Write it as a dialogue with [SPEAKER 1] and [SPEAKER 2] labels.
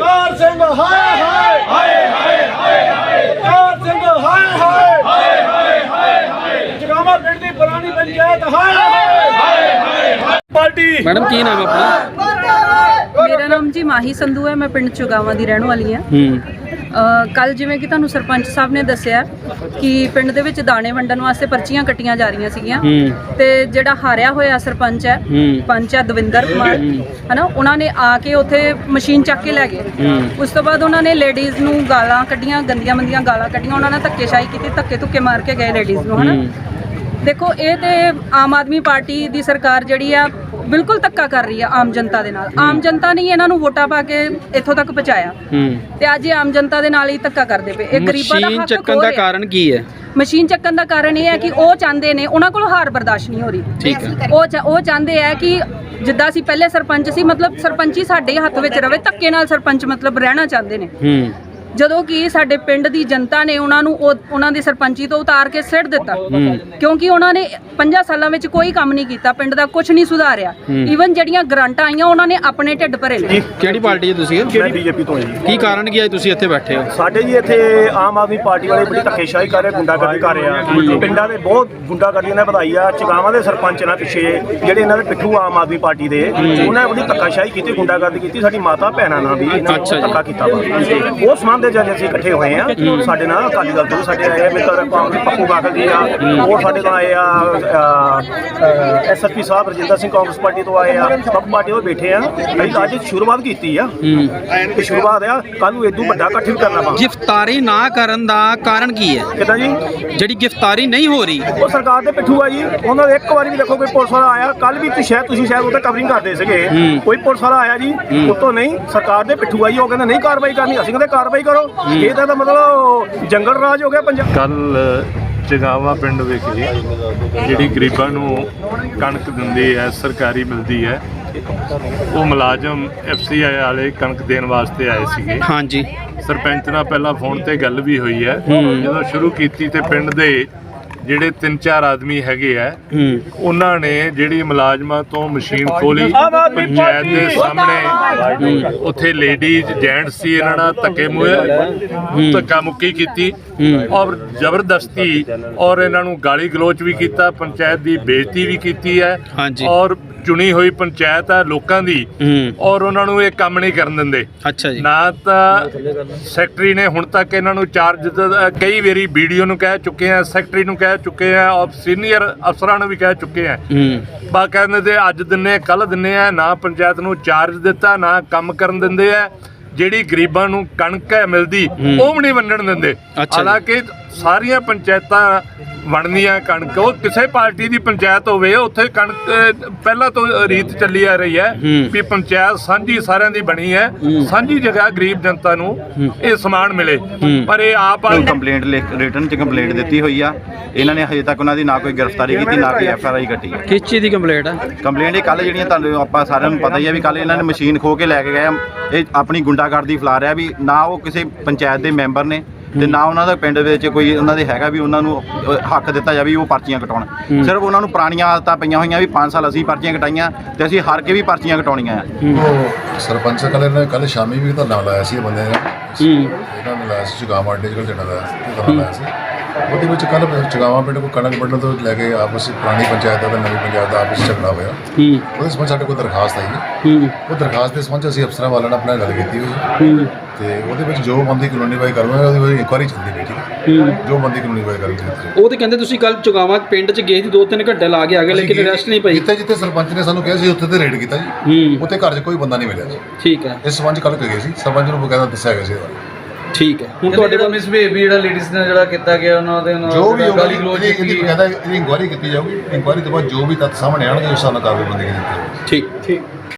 [SPEAKER 1] ਕਾਰ ਸਿੰਘ ਹਾਏ ਹਾਏ। ਹਾਏ ਹਾਏ ਹਾਏ ਕਾਰ ਸਿੰਘ ਹਾਏ ਹਾਏ। ਹਾਏ ਹਾਏ ਹਾਏ ਜਗਾਵਾ ਪਿੰਡ ਦੀ ਪੁਰਾਣੀ ਪੰਚਾਇਤ ਹਾਏ ਹਾਏ ਹਾਏ। ਪਾਰਟੀ
[SPEAKER 2] ਮੈਡਮ ਕੀ ਨਾਮ ਹੈ ਆਪਣਾ?
[SPEAKER 3] ਮੇਰਾ ਨਾਮ ਜੀ ਮਾਹੀ ਸੰਧੂ ਹੈ ਮੈਂ ਪਿੰਡ ਚੁਗਾਵਾਂ ਦੀ ਰਹਿਣ ਵਾਲੀ ਹਾਂ।
[SPEAKER 2] ਹੂੰ।
[SPEAKER 3] ਕੱਲ ਜਿਵੇਂ ਕਿ ਤੁਹਾਨੂੰ ਸਰਪੰਚ ਸਾਹਿਬ ਨੇ ਦੱਸਿਆ ਕਿ ਪਿੰਡ ਦੇ ਵਿੱਚ ਦਾਣੇ ਵੰਡਣ ਵਾਸਤੇ ਪਰਚੀਆਂ ਕੱਟੀਆਂ ਜਾ ਰਹੀਆਂ ਸੀਗੀਆਂ ਤੇ ਜਿਹੜਾ ਹਾਰਿਆ ਹੋਇਆ ਸਰਪੰਚ ਹੈ। ਪੰਚ ਹੈ ਦਵਿੰਦਰ ਕੁਮਾਰ ਹਨਾ ਉਹਨਾਂ ਨੇ ਆ ਕੇ ਉੱਥੇ ਮਸ਼ੀਨ ਚੱਕ ਕੇ ਲੈ ਗਏ। ਉਸ ਤੋਂ ਬਾਅਦ ਉਹਨਾਂ ਨੇ ਲੇਡੀਜ਼ ਨੂੰ ਗਾਲਾਂ ਕੱਢੀਆਂ ਗੰਦੀਆਂ ਮੰਦੀਆਂ ਗਾਲਾਂ ਕੱਢੀਆਂ ਉਹਨਾਂ ਨੇ ਧੱਕੇਸ਼ਾਹੀ ਕੀਤੀ ਧੱਕੇ ਧੁੱਕੇ ਮਾਰ ਕੇ ਗਏ ਲੇਡੀਜ਼ ਨੂੰ ਹਨਾ। ਦੇਖੋ ਇਹ ਤੇ ਆਮ ਆਦਮੀ ਪਾਰਟੀ ਦੀ ਸਰਕਾਰ ਜਿਹੜੀ ਆ ਬਿਲਕੁਲ ਧੱਕਾ ਕਰ ਰਹੀ ਆ ਆਮ ਜਨਤਾ ਦੇ ਨਾਲ। ਆਮ ਜਨਤਾ ਨੇ ਹੀ ਇਹਨਾਂ ਨੂੰ ਵੋਟਾਂ ਪਾ ਕੇ ਇੱਥੋਂ ਤੱਕ ਪਹੁੰਚਾਇਆ। ਤੇ ਅੱਜ ਇਹ ਆਮ ਜਨਤਾ ਦੇ ਨਾਲ ਹੀ ਧੱਕਾ ਕਰਦੇ ਪਏ। ਇਹ ਗਰੀਬਾਂ ਦਾ
[SPEAKER 2] ਮਸ਼ੀਨ
[SPEAKER 3] ਹੱਕ
[SPEAKER 2] ਚੱਕਣ
[SPEAKER 3] ਖੋਹ
[SPEAKER 2] ਦਾ। ਕਾਰਨ ਕੀ ਹੈ?
[SPEAKER 3] ਮਸ਼ੀਨ ਚੱਕਣ ਦਾ ਕਾਰਨ ਇਹ ਹੈ ਕਿ ਉਹ ਚਾਹੁੰਦੇ ਨੇ ਉਹਨਾਂ ਕੋਲ ਹਾਰ ਬਰਦਾਸ਼ਤ ਨਹੀਂ ਹੋ ਰਹੀ। ਉਹ ਉਹ ਚਾਹੁੰਦੇ ਆ ਕਿ ਜਿੱਦਾਂ ਅਸੀਂ ਪਹਿਲੇ ਸਰਪੰਚ ਸੀ ਮਤਲਬ ਸਰਪੰਚੀ ਸਾਡੇ ਹੱਥ ਵਿੱਚ ਰਵੇ ਧੱਕੇ ਨਾਲ ਸਰਪੰਚ ਮਤਲਬ ਰਹਿਣਾ ਚਾਹੁੰਦੇ ਨੇ। ਜਦੋਂ ਕਿ ਸਾਡੇ ਪਿੰਡ ਦੀ ਜਨਤਾ ਨੇ ਉਹਨਾਂ ਨੂੰ ਉਹ- ਉਹਨਾਂ ਦੀ ਸਰਪੰਚੀ ਤੋਂ ਉਤਾਰ ਕੇ ਸਿੱਟ ਦਿੱਤਾ। ਕਿਉਂਕਿ ਉਹਨਾਂ ਨੇ 50 ਸਾਲਾਂ ਵਿੱਚ ਕੋਈ ਕੰਮ ਨਹੀਂ ਕੀਤਾ ਪਿੰਡ ਦਾ ਕੁਝ ਨਹੀਂ ਸੁਧਾਰਿਆ। ਈਵਨ ਜਿਹੜੀਆਂ ਗ੍ਰਾਂਟਾਂ ਆਈਆਂ ਉਹਨਾਂ ਨੇ ਆਪਣੇ ਢਿੱਡ ਭਰੇ ਨੇ
[SPEAKER 2] ਕਿਹੜੀ ਪਾਰਟੀ ਹੈ ਤੁਸੀਂ?
[SPEAKER 1] ਮੈਂ ਬੀਜੇਪੀ ਤੋਂ ਹਾਂ ਜੀ।
[SPEAKER 2] ਕੀ ਕਾਰਨ ਕੀ ਹੈ ਤੁਸੀਂ ਇੱਥੇ ਬੈਠੇ ਹੋ?
[SPEAKER 1] ਸਾਡੇ ਜੀ ਇੱਥੇ ਆਮ ਆਦਮੀ ਪਾਰਟੀ ਵਾਲੇ ਬੜੀ ਧੱਕੇਸ਼ਾਹੀ ਕਰ ਰਹੇ ਗੁੰਡਾਗਰਦੀ ਕਰ ਰਹੇ ਆ। ਪਿੰਡਾਂ ਦੇ ਬਹੁਤ ਗੁੰਡਾਗਰਦੀਆਂ ਨੇ ਵਧਾਈ ਆ। ਚਗਾਵਾਂ ਦੇ ਸਰਪੰਚ ਨਾਲ ਪਿੱਛੇ ਜਿਹੜੇ ਇਹਨਾਂ ਦੇ ਪਿੱਠੂ ਆਮ ਆਦਮੀ ਪਾਰਟੀ ਦੇ ਉਹਨਾਂ ਨੇ ਬੜੀ ਧੱਕਾਸ਼ਾਹੀ ਕੀਤੀ ਗੁੰਡਾਗਰਦੀ ਕੀਤੀ ਸਾਡੀ ਮਾਤਾ ਭੈਣਾਂ ਨਾਲ ਵੀ ਇਹਨਾਂ ਨੇ। ਧੱਕਾ ਕੀਤਾ ਵਾ। ਉਹ ਸਮਾਨ ਦੇ ਜਦ ਅਸੀਂ ਇਕੱਠੇ ਹੋਏ ਆ ਸਾਡੇ ਨਾਲ ਅਕਾਲੀ ਦਲ ਤੋਂ ਵੀ ਸਾਡੇ ਆਏ ਆ ਮਿੱਤਰ ਕਾਂਗਰਸ ਪੱਪੂ ਬਾਗਲ ਜੀ ਆ ਹੋਰ ਸਾਡੇ ਨਾਲ ਆਏ ਆ ਐਸਐਸਪੀ ਸਾਹਿਬ ਰਜਿੰਦਰ ਸਿੰਘ ਕਾਂਗਰਸ ਪਾਰਟੀ ਤੋਂ ਆਏ ਆ ਸਭ ਪਾਰਟੀ ਤੋਂ ਬੈਠੇ ਆ। ਅਸੀਂ ਅੱਜ ਸ਼ੁਰੂਆਤ ਕੀਤੀ ਆ।
[SPEAKER 2] ਹੂੰ
[SPEAKER 1] ਤੇ ਸ਼ੁਰੂਆਤ ਆ ਕੱਲ ਨੂੰ ਇਦੋਂ ਵੱਡਾ ਇਕੱਠ ਵੀ ਕਰਨਾ ਵਾ।
[SPEAKER 2] ਗ੍ਰਿਫਤਾਰੀ ਨਾ ਕਰਨ ਦਾ ਕਾਰਨ ਕੀ ਹੈ?
[SPEAKER 1] ਕਿਦਾਂ ਜੀ?
[SPEAKER 2] ਜਿਹੜੀ ਗ੍ਰਿਫਤਾਰੀ ਨਹੀਂ ਹੋ ਰਹੀ।
[SPEAKER 1] ਉਹ ਸਰਕਾਰ ਦੇ ਪਿੱਠੂ ਆ ਜੀ। ਉਹਨਾਂ ਦੇ ਇੱਕ ਵਾਰੀ ਵੀ ਦੇਖੋ ਕੋਈ ਪੁਲਿਸ ਵਾਲਾ ਆਇਆ ਕੱਲ ਵੀ ਤੁਸੀਂ ਸ਼ਾਇਦ ਤੁਸੀਂ ਸ਼ਾਇਦ ਉੱਤੇ ਕਵਰਿੰਗ ਕਰਦੇ ਸੀਗੇ। ਕੋਈ ਪੁਲਿਸ ਵਾਲਾ ਆਇਆ ਜੀ ਉਤੋਂ ਨਹੀਂ ਸਰਕਾਰ ਦੇ ਪਿੱਠੂ ਆ ਜੀ ਉਹ ਕਹਿੰਦਾ ਨਹੀਂ ਕਾਰਵਾਈ ਕਰਨੀ ਅਸੀਂ ਕਹਿੰਦੇ ਕਾਰਵਾਈ ਕਰੋ। ਇਹਦਾ ਤਾਂ ਮਤਲਬ ਜੰਗਲ ਰਾਜ ਹੋ ਗਿਆ ਪੰਜਾਬ।
[SPEAKER 4] ਕੱਲ ਚਗਾਵਾ ਪਿੰਡ ਵਿਖੇ ਜਿਹੜੀ ਗਰੀਬਾਂ ਨੂੰ ਕਣਕ ਦਿੰਦੀ ਹੈ ਸਰਕਾਰੀ ਮਿਲਦੀ ਹੈ ਉਹ ਮੁਲਾਜ਼ਮ ਐਫਸੀਆਈ ਵਾਲੇ ਕਣਕ ਦੇਣ ਵਾਸਤੇ ਆਏ ਸੀਗੇ।
[SPEAKER 2] ਹਾਂਜੀ।
[SPEAKER 4] ਸਰਪੰਚ ਨਾਲ ਪਹਿਲਾਂ ਫੋਨ ਤੇ ਗੱਲ ਵੀ ਹੋਈ ਹੂੰ। ਜਦੋਂ ਸ਼ੁਰੂ ਕੀਤੀ ਤੇ ਪਿੰਡ ਦੇ ਜਿਹੜੇ ਤਿੰਨ ਚਾਰ ਆਦਮੀ ਹੈਗੇ ਆ ਉਹਨਾਂ ਨੇ ਜਿਹੜੀ ਮੁਲਾਜ਼ਮਾਂ ਤੋਂ ਮਸ਼ੀਨ ਖੋਲੀ ਪੰਚਾਇਤ ਦੇ ਸਾਹਮਣੇ ਉੱਥੇ ਲੇਡੀਜ਼ ਜੈਂਟਸ ਸੀ ਇਹਨਾਂ ਨਾਲ ਧੱਕੇ ਮੂਹੇ ਧੱਕਾ ਮੁੱਕੀ ਕੀਤੀ। ਔਰ ਜ਼ਬਰਦਸਤੀ ਔਰ ਇਹਨਾਂ ਨੂੰ ਗਾਲੀ ਗਲੋਚ ਵੀ ਕੀਤਾ ਪੰਚਾਇਤ ਦੀ ਬੇਇੱਜ਼ਤੀ ਵੀ ਕੀਤੀ ਹੈ
[SPEAKER 2] ਹਾਂਜੀ।
[SPEAKER 4] ਔਰ ਚੁਣੀ ਹੋਈ ਪੰਚਾਇਤ ਹੈ ਲੋਕਾਂ ਦੀ ਔਰ ਉਹਨਾਂ ਨੂੰ ਇਹ ਕੰਮ ਨਹੀਂ ਕਰਨ ਦਿੰਦੇ।
[SPEAKER 2] ਅੱਛਾ ਜੀ।
[SPEAKER 4] ਨਾ ਤਾਂ ਸੈਕਟਰੀ ਨੇ ਹੁਣ ਤੱਕ ਇਹਨਾਂ ਨੂੰ ਚਾਰਜ ਕਈ ਵਾਰੀ ਵੀਡੀਓ ਨੂੰ ਕਹਿ ਚੁੱਕੇ ਆ ਸੈਕਟਰੀ ਨੂੰ ਕਹਿ ਚੁੱਕੇ ਆ ਔਰ ਸੀਨੀਅਰ ਅਫਸਰਾਂ ਨੂੰ ਵੀ ਕਹਿ ਚੁੱਕੇ ਆ।
[SPEAKER 2] ਹੂੰ।
[SPEAKER 4] ਬਾ ਕਹਿੰਦੇ ਤੇ ਅੱਜ ਦਿੰਨੇ ਕੱਲ ਦਿੰਨੇ ਆ ਨਾ ਪੰਚਾਇਤ ਨੂੰ ਚਾਰਜ ਦਿੱਤਾ ਨਾ ਕੰਮ ਕਰਨ ਦਿੰਦੇ ਆ। ਜਿਹੜੀ ਗਰੀਬਾਂ ਨੂੰ ਕਣਕ ਹੈ ਮਿਲਦੀ। ਉਹ ਵੀ ਨਹੀਂ ਵੰਡਣ ਦਿੰਦੇ। ਹਾਲਾਂਕਿ ਸਾਰੀਆਂ ਪੰਚਾਇਤਾਂ ਵੰਡਦੀਆਂ ਕਣਕ ਉਹ ਕਿਸੇ ਪਾਰਟੀ ਦੀ ਪੰਚਾਇਤ ਹੋਵੇ ਉੱਥੇ ਕਣਕ ਪਹਿਲਾਂ ਤੋਂ ਰੀਤ ਚੱਲੀ ਆ ਰਹੀ ਹੈ
[SPEAKER 2] ਹੂੰ।
[SPEAKER 4] ਵੀ ਪੰਚਾਇਤ ਸਾਂਝੀ ਸਾਰਿਆਂ ਦੀ ਬਣੀ ਹੈ ਸਾਂਝੀ ਜਗ੍ਹਾ ਗਰੀਬ ਜਨਤਾ ਨੂੰ ਇਹ ਸਮਾਨ ਮਿਲੇ। ਪਰ ਇਹ ਆਪ ਆ
[SPEAKER 5] ਕੰਪਲੇਂਟ ਲਿਖ ਰਿਟਨ ਚ ਕੰਪਲੇਂਟ ਦਿੱਤੀ ਹੋਈ ਆ। ਇਹਨਾਂ ਨੇ ਹਜੇ ਤੱਕ ਉਹਨਾਂ ਦੀ ਨਾ ਕੋਈ ਗ੍ਰਿਫਤਾਰੀ ਕੀਤੀ ਨਾ ਕੋਈ ਐਫ ਆਰ ਆਈ ਕੱਟੀ
[SPEAKER 2] ਕਿਸ ਚੀਜ਼ ਦੀ ਕੰਪਲੇਂਟ ਹੈ
[SPEAKER 5] ਕੰਪਲੇਂਟ ਇਹ ਕੱਲ ਜਿਹੜੀਆਂ ਤੁਹਾਨੂੰ ਆਪਾਂ ਸਾਰਿਆਂ ਨੂੰ ਪਤਾ ਹੀ ਆ ਵੀ ਕੱਲ ਇਹਨਾਂ ਨੇ ਮਸ਼ੀਨ ਖੋ ਕੇ ਲੈ ਕੇ ਗਏ ਆ। ਇਹ ਆਪਣੀ ਗੁੰਡਾਗਰਦੀ ਫੈਲਾ ਰਿਹਾ ਵੀ ਨਾ ਉਹ ਕਿਸੇ ਪੰਚਾਇਤ ਦੇ ਮੈਂਬਰ ਨੇ ਤੇ ਨਾ ਉਹਨਾਂ ਦਾ ਪਿੰਡ ਵਿੱਚ ਕੋਈ ਉਹਨਾਂ ਦੇ ਹੈਗਾ ਵੀ ਉਹਨਾਂ ਨੂੰ ਅਹ, ਹੱਕ ਦਿੱਤਾ ਜਾਵੇ ਵੀ ਉਹ ਪਰਚੀਆਂ ਕਟਾਉਣ। ਸਿਰਫ ਉਹਨਾਂ ਨੂੰ ਪੁਰਾਣੀਆਂ ਆਦਤਾਂ ਪਈਆਂ ਹੋਈਆਂ ਵੀ 5 ਸਾਲ ਅਸੀਂ ਪਰਚੀਆਂ ਕਟਾਈਆਂ ਤੇ ਅਸੀਂ ਹਾਰ ਕੇ ਵੀ ਪਰਚੀਆਂ ਕਟਾਉਣੀਆਂ ਆ।
[SPEAKER 6] ਸਰਪੰਚ ਕੱਲ ਨੇ ਕੱਲ ਸ਼ਾਮੀ ਵੀ ਧਰਨਾ ਲਾਇਆ ਸੀ ਇਹ ਬੰਦੇ ਨੇ।
[SPEAKER 2] ਹੂੰ।
[SPEAKER 6] ਇਹਨਾਂ ਨੇ ਲਾਇਆ ਸੀ ਚੁਗਾਵਾਂ ਅੱਡੇ ਜਿਹੜਾ ਜਿਹੜਾ ਲਾਇਆ ਸੀ ਧਰਨਾ ਲਾਇਆ ਸੀ। ਉਹਦੇ ਵਿੱਚ ਕੱਲ ਚੁਗਾਵਾਂ ਪਿੰਡ ਕੋ ਕਣਕ ਵੰਡਣ ਤੋਂ ਲੈ ਕੇ ਆਪਸ ਵਿੱਚ ਪੁਰਾਣੀ ਪੰਚਾਇਤ ਦਾ ਤੇ ਨਵੀਂ ਪੰਚਾਇਤ ਦਾ ਆਪਸ ਵਿੱਚ ਝਗੜਾ ਹੋਇਆ।
[SPEAKER 2] ਹੂੰ।
[SPEAKER 6] ਉਹਦੇ ਸੰਬੰਧ ਸਾਡੇ ਕੋਲ ਦਰਖਾਸਤ ਆਈ। ਹੈ।
[SPEAKER 2] ਹੂੰ
[SPEAKER 6] ਉਹ ਦਰਖਾਸਤ ਦੇ ਸੰਬੰਧ 'ਚ ਅਸੀਂ ਅਫਸਰਾਂ ਵਾਲਿਆਂ ਨਾਲ ਆਪਣਾ ਗੱਲ ਕੀਤੀ ਹੋਈ। ਹੂੰ। ਤੇ ਉਹਦੇ ਵਿੱਚ ਜੋ ਬੰਦੀ ਕਾਨੂੰਨੀ ਵਾਈ ਕਰਵਾਂਗੇ ਉਹਦੀ ਕੋਈ ਇਨਕੁਆਰੀ ਚੱਲਦੀ ਪਈ ਠੀਕ ਹੈ?
[SPEAKER 2] ਹੂੰ।
[SPEAKER 6] ਜੋ ਬੰਦੀ ਕਾਨੂੰਨੀ ਵਾਈ ਕਰਵਾਂਗੇ
[SPEAKER 2] ਉਹ ਤੇ ਕਹਿੰਦੇ ਤੁਸੀਂ ਕੱਲ ਚੁਗਾਵਾ ਪਿੰਡ ਚ ਗਏ ਸੀ 2-3 ਘੰਟੇ ਲਾ ਕੇ ਆ ਗਏ ਲੇਕਿਨ ਅਰੈਸਟ ਨਹੀਂ ਪਈ।
[SPEAKER 6] ਜਿੱਥੇ ਜਿੱਥੇ ਸਰਪੰਚ ਨੇ ਸਾਨੂੰ ਕਿਹਾ ਸੀ ਉੱਥੇ ਤੇ ਰੇਡ ਕੀਤਾ ਜੀ।
[SPEAKER 2] ਹੂੰ।
[SPEAKER 6] ਉੱਥੇ ਘਰ 'ਚ ਕੋਈ ਬੰਦਾ ਨਹੀਂ ਮਿਲਿਆ ਜੀ।
[SPEAKER 2] ਠੀਕ ਹੈ।
[SPEAKER 6] ਇਸ ਸੰਬੰਧ 'ਚ ਕੱਲ ਗਏ ਸੀ? ਸਰਪੰਚ ਨੂੰ ਬਕਾਇਦਾ ਦੱਸਿਆ ਗਿਆ ਸੀ ਇਹਦਾ
[SPEAKER 2] ਠੀਕ ਹੈ। ਹੁਣ
[SPEAKER 7] ਤੁਹਾਡੇ ਦਾ
[SPEAKER 2] ਕੋਲ
[SPEAKER 7] ਮਿਸਬੀਹੇਵ ਜਿਹੜਾ ਲੇਡੀਜ਼ ਨਾਲ ਜਿਹੜਾ ਕੀਤਾ ਗਿਆ ਉਹਨਾਂ ਦੇ ਨਾਲ
[SPEAKER 6] ਜੋ ਵੀ
[SPEAKER 7] ਗਾਲੀ ਗਲੋਚ
[SPEAKER 6] ਇਹਦੀ
[SPEAKER 7] ਕੀਤੀ
[SPEAKER 6] ਇਹਦੀ
[SPEAKER 7] ਗਈ।
[SPEAKER 6] ਕਹਿੰਦਾ ਇਹਦੀ ਇਨਕੁਆਇਰੀ ਕੀਤੀ ਜਾਊਗੀ। ਇਨਕੁਆਇਰੀ ਤੋਂ ਬਾਅਦ ਜੋ ਵੀ ਤੱਤ ਸਾਹਮਣੇ ਆਉਣਗੇ ਉਸ ਹਿਸਾਬ ਨਾਲ ਕਾਰਵਾਈ ਬੰਦੀ ਕੀਤੀ ਜਾਊਗੀ।
[SPEAKER 2] ਠੀਕ। ਠੀਕ।